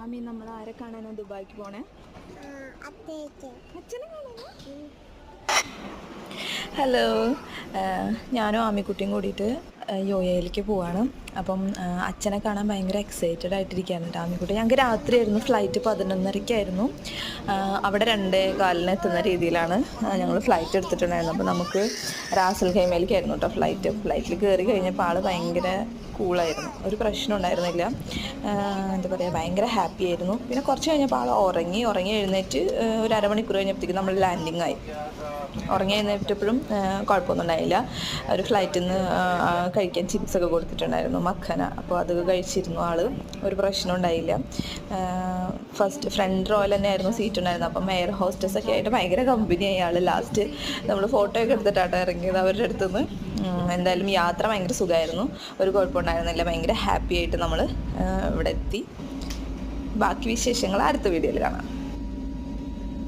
ആമി നമ്മൾ ആരെ കാണാനാ ദുബായിക്ക് പോണേ? അച്ഛനെ കാണാനാ? ഹലോ. ഞാനും ആമിക്കുട്ടിയും കൂടിയിട്ട് യോയയിലേക്ക് പോവാണ്. അപ്പം അച്ഛനെ കാണാൻ ഭയങ്കര എക്സൈറ്റഡ് ആയിട്ടിരിക്കുകയാണ് കേട്ടോ ആമിക്കുട്ടി. ഞങ്ങൾക്ക് രാത്രിയായിരുന്നു ഫ്ലൈറ്റ് പതിനൊന്നരയ്ക്കായിരുന്നു അവിടെ രണ്ടേ കാലിന് എത്തുന്ന രീതിയിലാണ് ഞങ്ങൾ ഫ്ലൈറ്റ് എടുത്തിട്ടുണ്ടായിരുന്നു അപ്പോൾ നമുക്ക് റാസൽ ഖൈമയിലേക്കായിരുന്നു കേട്ടോ ഫ്ലൈറ്റ് ഫ്ലൈറ്റിൽ കയറി കഴിഞ്ഞപ്പോൾ ആൾ ഭയങ്കര കൂളായിരുന്നു ഒരു പ്രശ്നം ഉണ്ടായിരുന്നില്ല. എന്താ പറയുക ഭയങ്കര ഹാപ്പി ആയിരുന്നു. പിന്നെ കുറച്ച് കഴിഞ്ഞപ്പോൾ ആൾ ഉറങ്ങി ഉറങ്ങി എഴുന്നേറ്റ് ഒരു അരമണിക്കൂർ കഴിഞ്ഞപ്പോഴത്തേക്കും നമ്മൾ ലാൻഡിങ് ആയി. ഉറങ്ങി എഴുന്നേറ്റപ്പോഴും കുഴപ്പമൊന്നും ഉണ്ടായില്ല. ഒരു ഫ്ലൈറ്റിൽ നിന്ന് കഴിക്കാൻ ചിപ്സ് ഒക്കെ കൊടുത്തിട്ടുണ്ടായിരുന്നു മക്കന അപ്പോൾ അത് കഴിച്ചിരുന്നു ആൾ ഒരു പ്രശ്നം ഉണ്ടായില്ല. ഫസ്റ്റ് ഫ്രണ്ട് റോയിൽ തന്നെ ആയിരുന്നു സീറ്റ് ഉണ്ടായിരുന്നത്. അപ്പം എയർ ഹോസ്റ്റസ് ഒക്കെ ആയിട്ട് ഭയങ്കര കമ്പനിയായി ആൾ ലാസ്റ്റ് നമ്മൾ ഫോട്ടോ ഒക്കെ എടുത്തിട്ടാണ് ഇറങ്ങിയത് അവരുടെ അടുത്തുനിന്ന് എന്തായാലും യാത്ര ഭയങ്കര സുഖമായിരുന്നു ഒരു കുഴപ്പമുണ്ടായിരുന്നില്ല ഭയങ്കര ഹാപ്പി ആയിട്ട് നമ്മൾ ഇവിടെ എത്തി. ബാക്കി വിശേഷങ്ങൾ അടുത്ത വീഡിയോയിൽ കാണാം.